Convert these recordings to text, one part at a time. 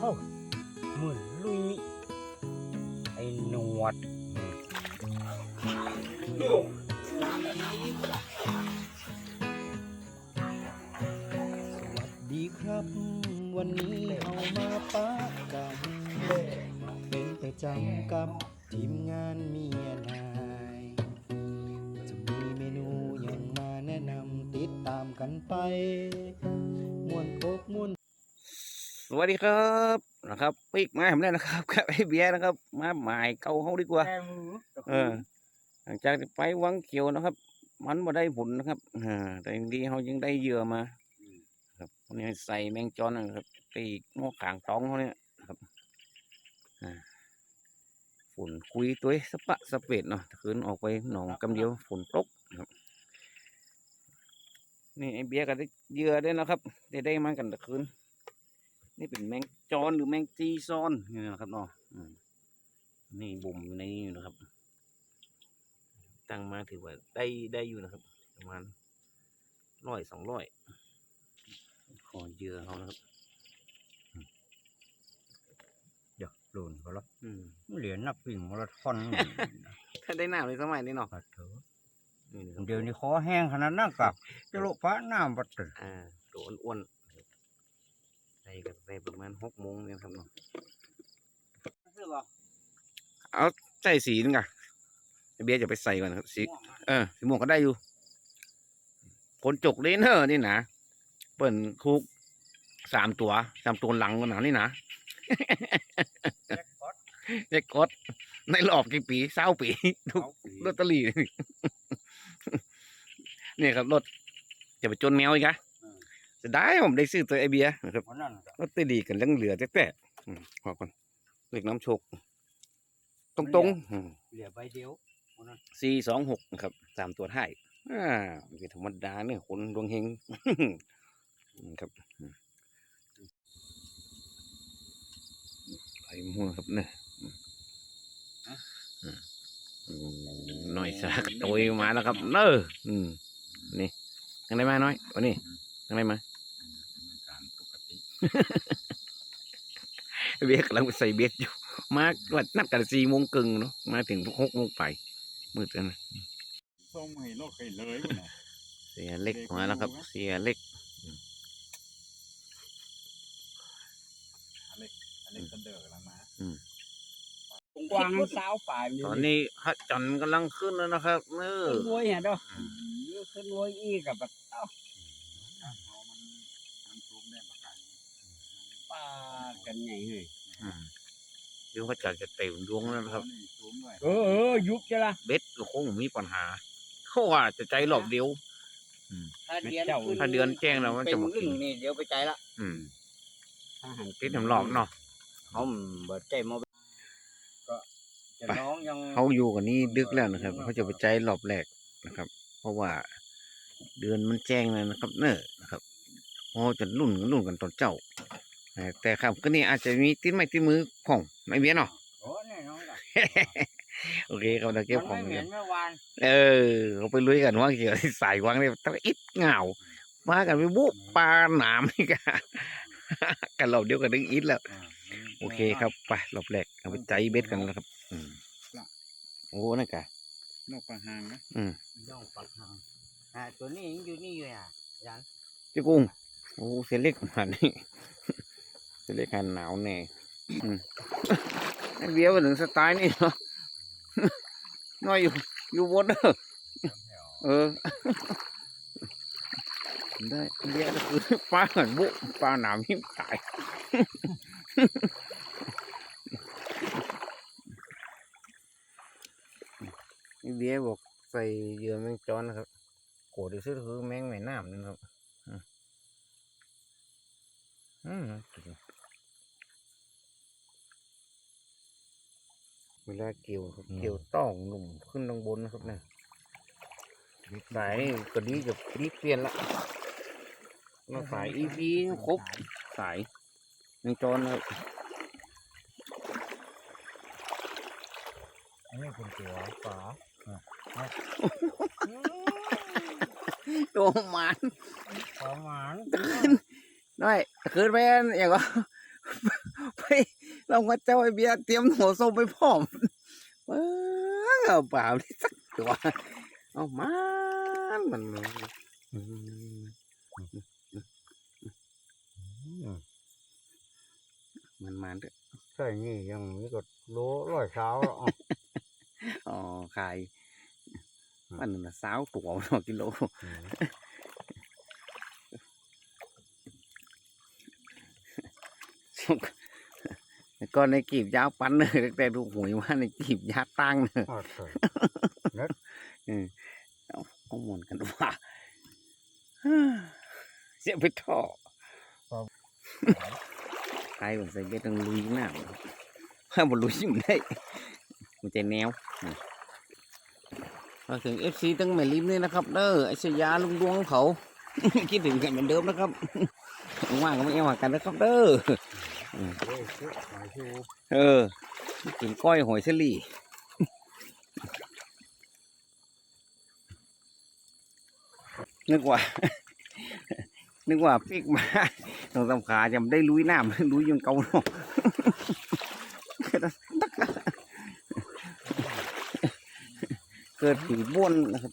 โอ้เหมือนลุย ไอ้หนวดสวัสดีครับ วันนี้เอามาปะกันเป็นประจำกับทีมงานเมียนายจะมีเมนูอย่างมาแนะนำติดตามกันไป วัสดีครับนะครับปีกมาผมได้นะครับกับไอ้เบียร์นะครับ มาหมายเกาเขาดีกว่าแก้มือเออ หลังจากที่ไปวังเขียวนะครับ มันมาได้ผลนะครับอ่าแต่ยังดีเขายังได้เหยื่อมา ครับวันนี้ใส่แมงจอนนะครับตีงอกขางตองเขาเนี่ยนะครับอ่าฝุ่นคุยตัวสะปะสะเปดเนาะคืนออกไปหนองกำเดียวฝนตกนะครับนี่ไอ้เบียร์ก็ได้เหยื่อได้นะครับได้ได้มากันตะคืน นี่เป็นแมงจอนหรือแมงจีซอนนี่นะครับเนาะอืมนี่บุ่มอยู่ในนี้อยู่นะครับ ตั้งมาถือว่าได้ได้อยู่นะครับ ประมาณร้อยสองร้อยขอเหยื่อเขานะครับเดี๋ยวหลุนก็แล้วอืมเหรียญนักวิ่งมาราธอนถ้าได้หน้าเลยสมัยนี้เนาะปัดเถอะนี่นะครับเดี๋ยวนี้คอแห้งขนาดนั้นกับจะโลกฟ้าน้ำปัดเถอะอ่าตัวอ้วนๆนะครับใส่ กันใส่ประมาณหกโมงเนี่ยครับเนาะเอาใส่สีนึงอะไอ้เบียร์จะไปใส่ก่อนครับสีเออสีม่วงก็ได้อยู่ผลจกเลนเนอร์นี่นะเปิ่นคุกสามตัวสามตัวหลังกันหนานี่นะเจ็กกดในรอบกี่ปีเศร้าปีทุกลอตเตอรี่เนี่ยครับรถจะไปจนแมวอีกอะ จะได้ผมได้ซื้อตัวไอเบียร์นะครับวันนั้นก็ลอตเตอรี่กันยังเหลือแต่แต่อืมพอก่อนเล็กน้ำโชคตรงๆเหลือใบเดียววันนั้นสี่สองหกนะครับสามตัวท้ายอ่าไม่ธรรมดาเนี่ยคนดวงเฮงอืมครับอืมไปมั่วครับเนี่ยอืมอืมอืมหน่อยสักตัวมาแล้วครับเนออืมนี่ยังไงมาน้อยวันนี้ยังไงมาการปกติ เบียกกำลังไปใส่เบียดอยู่ มาวัดนัดกันสี่โมงกึ่งเนาะมาถึงหกโมงไปมืดแล้วนะส่งให้โลกเคยเลยพุ่นน่ะเสียเล็กมาแล้วครับ เสียเล็กอันเล็กตันเดอร์กำลังมากวางสาวป่ายตอนนี้พระจันทร์กำลังขึ้นแล้วนะครับเนอขึ้นรวยเห็นดอกขึ้นรวยอีกกับแบบเอ้า การเขามันมันทุบได้มาไกล ป้ากันใหญ่เลยเดี๋ยวพระจันทร์จะเต็มดวงแล้วนะครับนี่ทุบด้วยเออเออยุบจะละเบ็ดก็คงมีปัญหา เขาว่าจะใจหลอบเดียวถ้าเดือนถ้าเดือนแจ้งแล้วมันเป็นจะมารึ่กิงนนี่เดี๋ยวไปใจละอืมถ้าหันติดทำหลอบเนาะเขาเบิดใจมาก็จะน้องยังเขาอยู่กันนี่ดึกแล้วนะครับ เขาจะไปใจหลอบแรกนะครับ เพราะว่าเดือนมันแจ้งแล้วนะครับ เนอนะครับเพราะจะรุ่นกันรุ่นกันตอนเจ้า แต่แต่ครับก็นี่อาจจะมีติดไม้ติดมือของไม่เบี้ยเนาะโอ้แน่นอนล่ะโอเคครับเราเก็บมันของไม่เหกัม็นนเมื่อวานเออเขาไปลุยกันว่าเกี่ยวกับสายวางเนี่ยตั้งอิดเหงามากันไปบุกปลาหนามนี่กันกันเราเดียวกันดึงอิดแล้วโอเคครับไปรอบแรกเอาไปใจเบ็ดกันแล้วครับอืมโอ้นั่นกะนกปลาหางนะอืมย่องปักหางอ่าตัวนี้ยังอยู่นี่อยู่อะยันพี่กุ้งโอ้เสียเล็กมานี่ เสียเล็กหันหนาวแน่อืมไอ้เบี้ยวไปถึงสไตล์นี่เนาะน้อยอยู่อยู่บนเด้อเออได้เบี้ยก็คือปลาหันบุปลาหนามหิ้มตายนี่เบี้ยบอกใส่เหยื่อแมงจอนนะครับโกรธที่สุดคือแมงแม่น้ำนี่นะครับอืมอืม เวลาเกี่ยวครับเกี่ยวต้องหนุ่มขึ้นตรงบนนะครับเนี่ยสายนี่ก็ดีกับดีเปลี่ยนละเราสายอีพีครบสายแมงจอนนะครับอันนี้เป็นตัวฝาโตมันประมาณน้อยคืนไปอันอย่างก็ไปเรามาเจ้าไอเบียร์เตรียมหัวส้มไปพร้อมเออ เอาเปล่าที่สักตัวเอามันมันมันอืมมันมันเด้อใช่นี่ยังนี่ก็โลร้อยเช้าแล้วอ๋ออ๋อขายมันน่ะสาวตัวต่อกิโลก็ ในกีบยาวปันเลยแต่ดูหวยว่าในกีบยาวตั้งเนอะอ๋อใช่เอาหมนกันว่าเสียไปท่อใครผมใส่เบ็ดต้องลุยหน้าถ้าบนลุยมันได้ มันจะแนวนี่มาถึงเอฟซีตั้งแม่ริมนี่นะครับเด้อไอ้ชยาลุงดวงเขา คิดถึงกันเหมือนเดิมนะครับว่างก็ไม่เอาหากันนะครับเด้อ เอ้ยเชื่อหมายชูเออกินก้อยหอยเชอรี่นึกว่า นึกว่าปิกมาตรงตำขาจะไม่ได้ลุยน้ำลุยยังเกาเนาะเกิดผีบ้วนนะครับ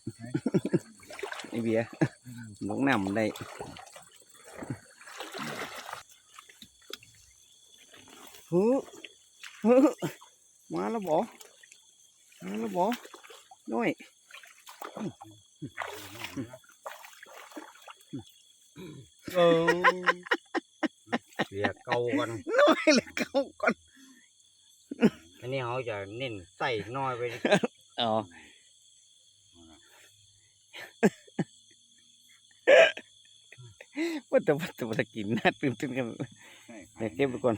ไอเบียร์ลงน้ำได้ ฮ้อเฮ้อมาแล้วบอมาแล้วบอน้อยเออเรียกเกากันน้อยเลยเก้าก่อนอันนี้เขาจะเน้นใส่น้อยไปดิอ๋อว่าแต่ว่าแต่ว่ากินน่าตื่นเต้นกันเดี๋ยวเก็บไปก่อน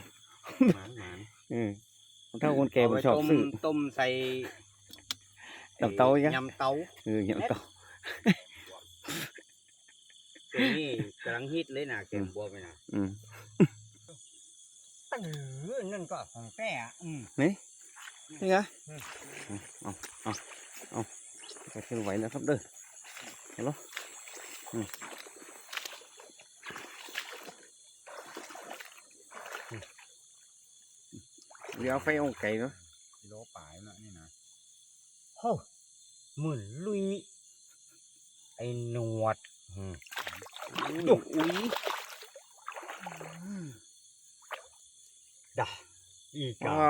หมานหมานอืมถ้าคนแก่ไม่ชอบเาไปต้ซื้อต้มใส่ยำเต้าอีกอะยำเต้าเอออย่างต่อตัวนี้กำลังฮิตเลยนะเกมบัวไปนะอืมเออนั่นก็ของแก่อะอืม นี่ไงเอาเอาเอาไปขึ้นไหวแล้วครับเด้อเห็นปะอืมอืม เดี๋ยวเอาไฟเอาไก่เนาะกิโลป่ายนะนี่นะโอ้หมื่นลุย ไอ้หนวดอืมดุอุ้ยด่าอีกา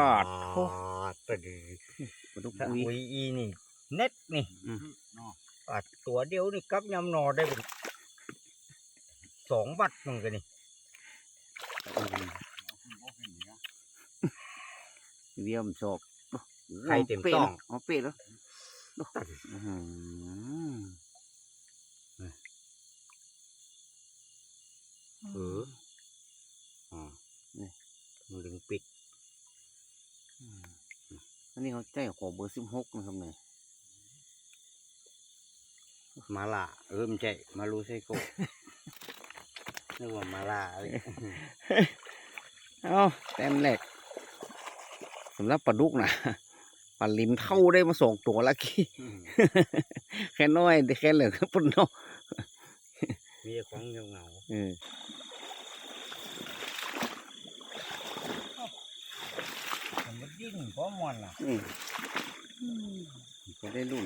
ตะดีปลาดุกถ้าอุ้ยอุ้ยอีนี่เน็ตนี่อืมเนาะปัดตัวเดียวนี่กับยำหนอได้เป็นสองบัตรมึงกันนี่ เอาขึ้นบ่ขึ้นอีกอะ เยี่ยมชอบไข่เต็มต้องเอาเป็ดแล้วดูอื้อหือเอออ๋อนี่มึงดึงปิดอันนี้เขาใจขอเบอร์สิบหกนะครับเนี่ยมาล่าเออมันใช่มาลูไซโกนึกว่ามาล่าอะไรเอาแต้มแรก สำหรับปลาดุกนะปลาลิมเท่าได้มาสองตัวแล้วกี้แค่น้อยแต่แค่เหลือปุ่นเนาะมีแต่ของเงาเงาเออๆมันดิ้นเพราะมันล่ะอืมก็ได้รุ่น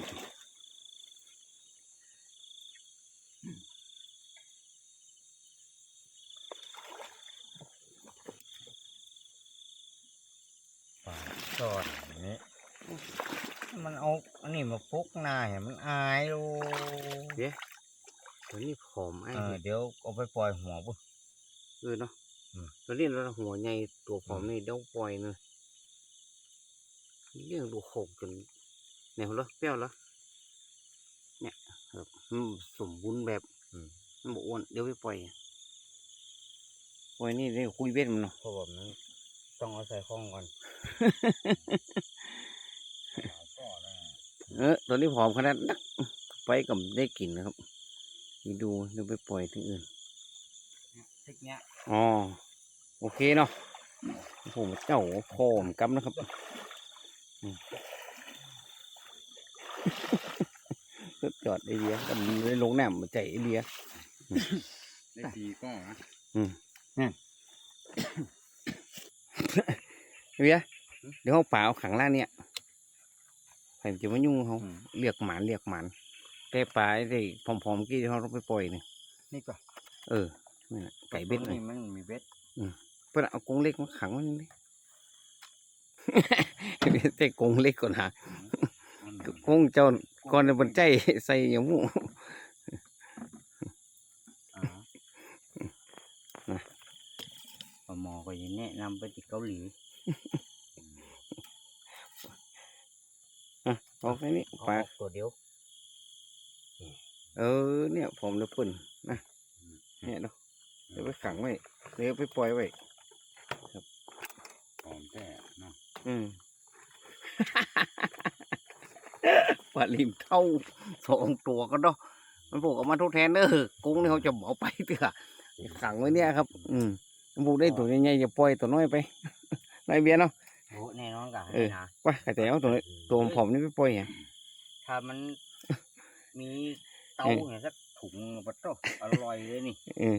ป่าสอดอย่างนี้มันเอาอันนี้มาพุกหน้าเห็นมันอายโล ตัวนี้ผ อมไอ้เออเดี๋ยวเอาไปปล่อยหัวปุ๊เออเนาะอืมตัวนี้เราหัวใหญ่ตัวผอมนี่เดี๋ยวปล่อยเนอะเลี้ยงดูโขกจนเนี่ยเหรอเปรี้ยวเหรอเนี่ยครับอืมสมบูรณ์แบบอืมมันบอกอ้วนเดี๋ยวไปปล่อยปล่อยนี่ได้คุยเบ็ดมันเนาะ เพราะแบบนั้นต้องเอาใส่ข้องก่อนเอาก็แล้วนะเออตัวนี้ผอมขนาดนักไปกับได้กลิ่นนะครับ นี่ดูเดี๋ยวไปปล่อยที่อื่นทิกเนี้ยอ๋อโอเคเนาะผมเจ้าพอมกำนะครับอืมสุดยอดไอเดียกันเลยลงน้ำมาใจไอเดียได้ทีก็นะเวียเดี๋ยวเขาป่าเอาขังล่างเนี่ยใครจะมายุ่งเขาเรียกหมานเรียกหมาน แต่ปลาไอ้ที่ผอมๆกี้ที่เขาต้องไปปล่อยนี่นี่ก็เออนี่นน่ะไก่เบ็ดตัวเลยนี่มันมีเบ็ดเพื่อนเอากรงเล็กมาขังไว้นี่ดิแต่กรงเล็กก่อนหามันกรงเจ้าก่อนในบนใจใส่อย่างหมูอ่าปลาหมอก็อยังแนะนำไปที่เกาหลีเอาแค่นี้เอาปลาออกตัวเดียว เออเนี่ยผมจะปุ่นนะเนี่ยเนาะเดี๋ยวไปขังไว้เดี๋ยวไปปล่อยไว้หอมแท้เนาะอืมปลาลิมเท่าสองตัวก็เนาะมันผูกออกมาทดแทนเด้อกรุ้งนี่เขาจะเอาไปเถอะขังไว้เนี่ยครับ อืมมันผูกได้ตัวใหญ่ๆอย่าปล่อยตัวน้อยไปน้อยเบี้ยเนาะโอ้แน่นอนกันเออนะว่าแต่เอาตัวน้อยตัวผอมๆนี่ไปปล่อยไงถ้ามันมีเตาเออเนี่ยสักถุงปะโตอร่อยเลยนี่เออ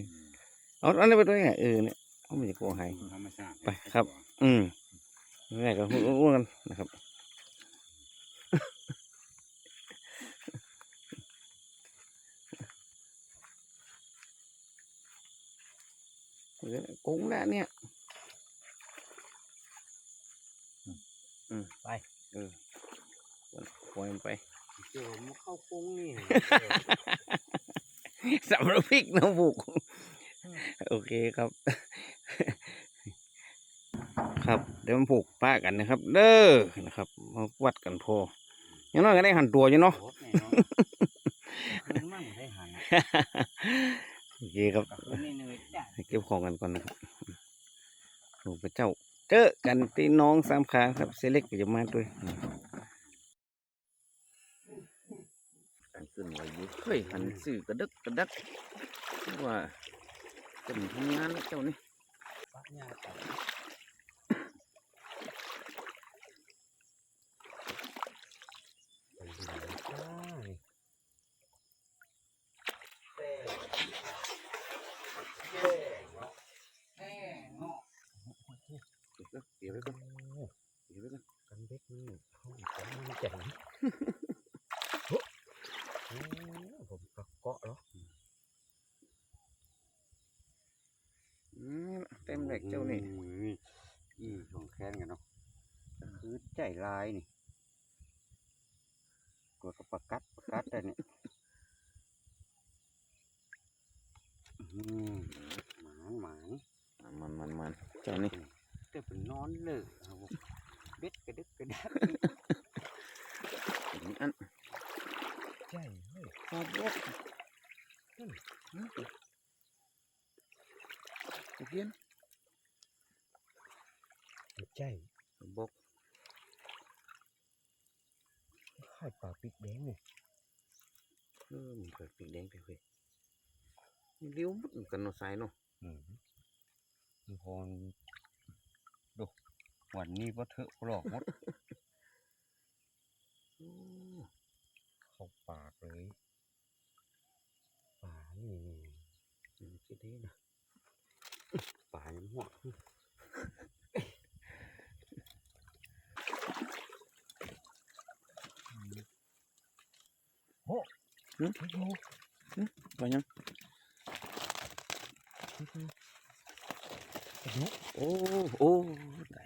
เอาอันนี้ไปด้วยไงเออเนี่ยเอาไม่จะโกงให้ธรรมชาติไปครับ อืมนี่ก็พูดอ้วนกันนะครับกุ้งแล้วเนี่ยอืมไป เออปล่อยมันไป เดี๋ยวมันเข้ากุ้งนี่ สำหรับพริกน้ำบุก โอเคครับ ครับเดี๋ยวมันผูกป้ากันนะครับ เด้อนะครับมาวัดกันพออยังน้อยก็ได้หันตัวอยู่เนาะ โคตรแน่นอนคืนมั่งได้หันโอเคครับ กับคืนนี่เหนื่อยจ้ะเก็บของกันก่อนนะครับหลวงพระเจ้า เจอกันที่น้องสามขาครับเซเล็กก็จะมาด้วยการ ขึ้นไหวอยู่เฮ้ยหันสื่อกระดึกกระดักว่าจะมีทำงานแล้วเจ้านี่ปักยาไปไปดูจ้านี่เดี๋ยวเดี๋ยวไว้ก่อนเดี๋ยวไว้ก่อน กันเบ็ดนี่เข้าอีกแล้วมันเจ๋งโอ้ผมก็เกาะแล้ว อืมเต็มแหลกเจ้านี่ อืมของแค้นกันเนาะคือใจ ลายนี่กลัวกับประกัดประกัดแต่เนี่ยอืมหมานหมานมันมันมันเจ้านี่แต่เป็นนอนเลยครับผมเบ็ดกระดึกกระดักอันใจเฮ้ยขอบกเพี้ยนใจ บก ไข่ปลาปิกแดงเนี่ยเออมันเกิดปีกแดงไปเว้ยนี่เลี้ยวมุดกันเนาะสายเนาะอืมมันพรดูวันนี้ก็เถอะปลอกหมดโอ้เข้าปากเลยปลานี่นี่มันสิได้นะปลายังหัว ดูไปยังดูโอ้โอ้ได้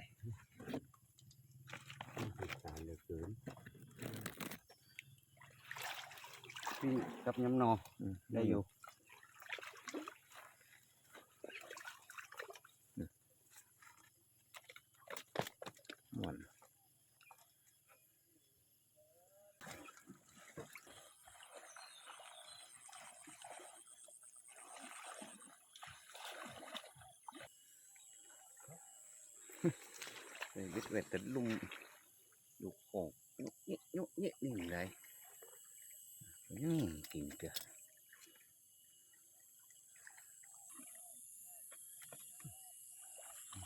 ติดตามเลยเกินพี่กับยำนอ อืม ได้อยู่ ม่วน ไปวิทเวทต่ลุมลูกโป่งยุกเยะยุกเยะนี่ไงนี่กินเถอะ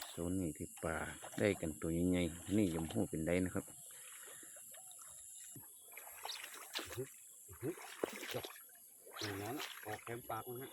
โซนนี้ที่ป่าได้กันตัวใหญ่ๆนี่ยมหูเป็นได้นะครับอย่างนั้นออกแคมปากนะฮะ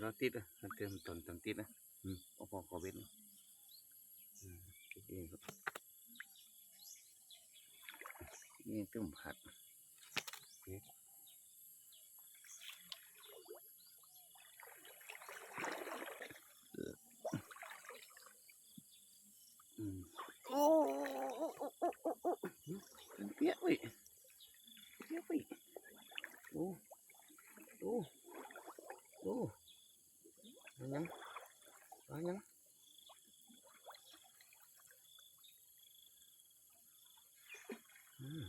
เราติดอะเราเติมตอนตอนติดนะอืมเอาพอขอเบ็ดนะอืมเองครับนี่ต้มผัดอืมโอ้เป็นเปียกเว้ยเปียกเว้ยดูดูดูเอายังเอายังอืม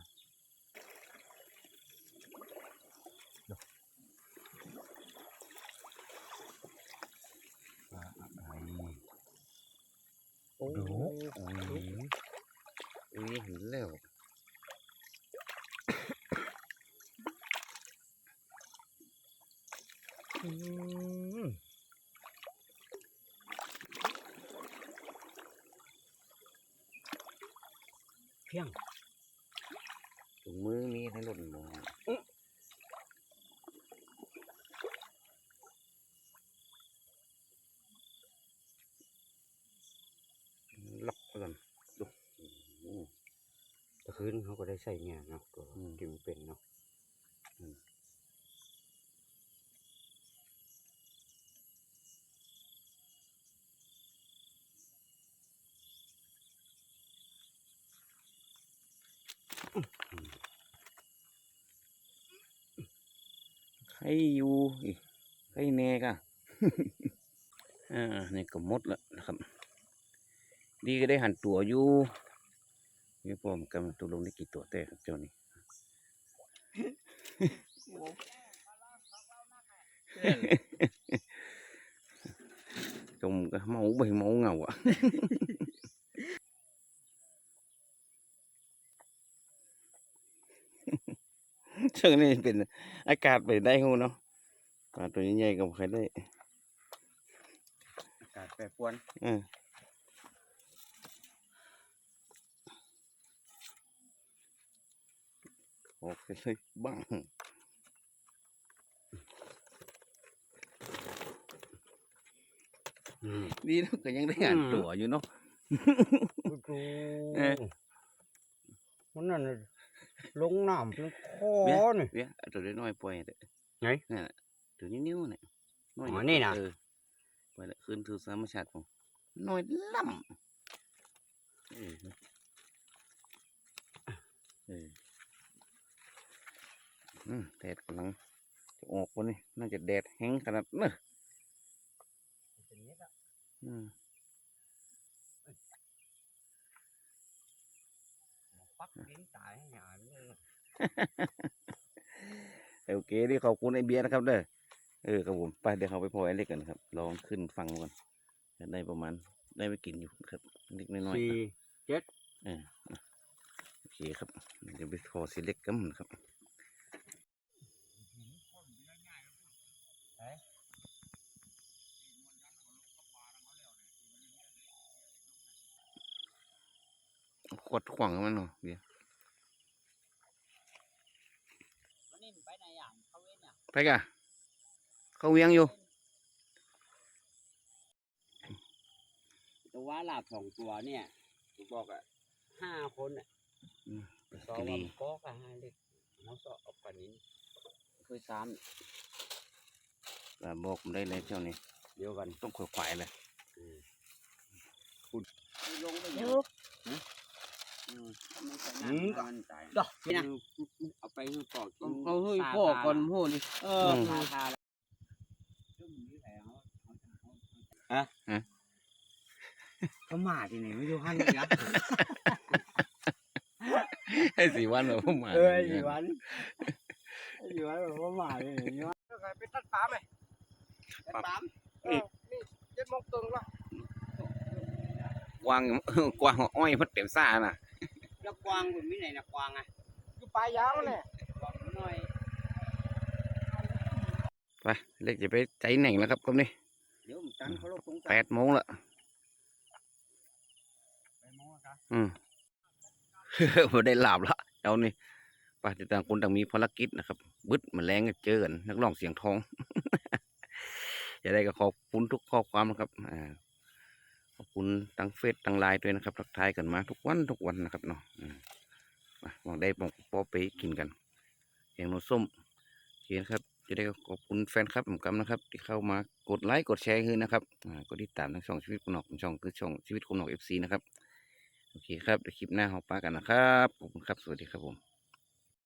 ปลาอะไรโอ้ ดูโอ้ยโอ้ยเห็นแล้ว อืม เพียง ถุงมือมีให้หล่นหมด ล็อกไปก่อนดูโอ้โห ตะคืนเขาก็ได้ ใส่เนี่ยเนาะตัวอืมกินเป็นเนาะให้อยู่อีกให้แน่กะ อ่านี่ก็หมดแล้วนะครับ ดีก็ได้หันตัวอยู่ นี่ผมกำลังตัวลงได้กี่ตัวแต่ครับเจ้านี่จมก็เมาไปเมาเหงาอะช่วงนี้เป็นอากาศไปได้หูเนาะปลาตัวใหญ่ๆก็บ่เคยได้ อากาศแปรปรวนเออ ออกไปเลยบ้างอืมดีนะก็ยังได้อ่านอืมตัวอยู่เนาะดูดูเออมันนั่นน่ะลงน้ำเป็นคอเบี้ยนี่เบี้ยเอาตัวน้อยๆปล่อยเถอะไหนนั่นน่ะตัวนิ้วๆเนี่ยน้อยอ๋อเดียวนี่น่ะเออปล่อยละคืนสู่ธรรมชาติผมน้อยล่ำเออเอออืม แดดกำลังจะออกวันนี้น่าจะแดดแห้งขนาดเนอะอืมปักดินตายให้หยาเลยโอเคที่ขอบคุณไอเบียร์นะครับเด้อเออครับผมไปเดี๋ยวเขาไปพอไอเล็กกันครับ ลองขึ้นฟังก่อนจะได้ประมาณได้ไปกินอยู่ครับเล็กน้อยๆสี่เออโอเคครับเดี๋ยวไปขอสิเล็กกันนะครับ ขวดขวางมันเนาะเบียร์วันนี้ไปไหนอย่างเขาเว้นเนี่ยไปกะเขาเวียงอยู่ ตัวว่าลาบสองตัวเนี่ยผมบอกอะห้าคนอะอืมสองวันก็กับห้าเล็กเขาสอบเอาปานนี้เคยซ้อ่าบอกผมได้เลยเจ้านี่ำเดียวกันต้องขวายขวายเลยลงไปเยเยอะ อะอืมก็มันตายดอกนี่นะเอาไปให้ปอกกินเขาเฮ้ยพ่อก่อนพ่อนี่เออมทาทาแล้วก็มาที่นี่ไม่ดูหันเลยนะให้สี่วันเหรอผมมาเอออยู่วันอยู่วันแบบว่ามาที่นี่อยู่วันไปตัดปลาไหมตัดปลาเออนี่เจ็ดโมงตึงแล้วกวางกวางอ้อยพัดเต็มซ่าน่ะ แล้วกวางผมมีไหนนะกวางอะอยู่ปลายยางเนี่ยหน่อยไปเล็กจะไปใจแหน่งแล้วครับครับนี่เดี๋ยวผมตั้งเขาลบสงแปสารดโมงละไปโมงอะครับอืมพอได้หลาบละเอานี่ไปติดต่างคนต่างมีภารกิจนะครับ บึดแมาแรงก็เจอกันนักร้องเสียงทองจะได้ก็ขอบคุณทุกข้อความนะครับอ่าข อบคุณทั้งเฟซทั้งไลน์ด้วยนะครับทักทายกันมาทุกวันทุกวันนะครับเนาะอืมาลองได้บอกพอไปกินกันแกงโนส้มโอเคนะครับจะได้ขอบคุณแฟนคลับผมกำนะครับ ที่เข้ามากดไลค์กดแชร์ให้นะครับกดติดตามทั้งช่องชีวิตคุณนอกช่องคือช่องชีวิตคุณนอกเอฟซีนะครับโอเคครับเดี๋ยวคลิปหน้าเราปากันนะครับขอบคุณครับสวัสดีครับผม